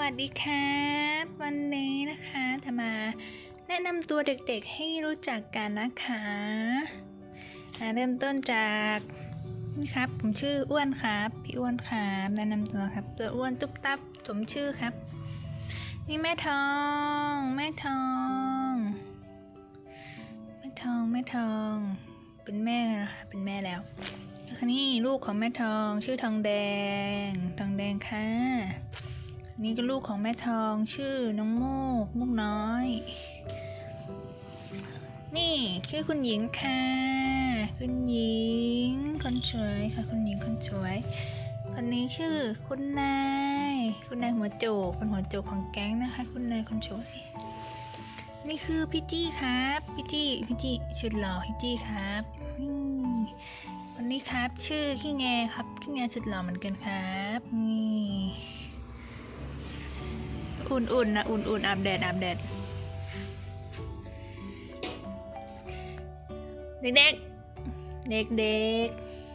วัสดีครับ วันนี้นะคะจะมาแนะนำตัวเด็กๆให้รู้จักกันนะคะเริ่มต้นจากนี่ครับ ผมชื่ออ้วนครับ พี่อ้วนครับแนะนำตัวครับ ตัวอ้วนตุ๊บตับสมชื่อครับ นี่แม่ทอง แม่ทอง แม่ทองแม่ทอง เป็นแม่นะคะเป็นแม่แล้วแล้วคันนี้ลูกของแม่ทองชื่อทองแดง ทองแดงค่ะ นี่ก็ลูกของแม่ทองชื่อน้องโมกมุกน้อย นี่ชื่อคุณหญิงค่ะ คุณหญิงคนสวยค่ะคุณหญิงคนสวยคนนี้ชื่อคุณนาย คุณนายหัวโจกเป็นหัวโจกของแก๊งนะคะ คุณนายคนสวยนี่คือพี่จี้ครับพี่จี้พี่จี้ชุดหล่อพี่จี้ครับอืมวันนี้ครับชื่อขี้แงครับขี้แงชุดหล่อเหมือนกันครับนี่ อุ่นๆนะอุ่นๆอาบแดดอาบแดดเด็กๆเด็กๆ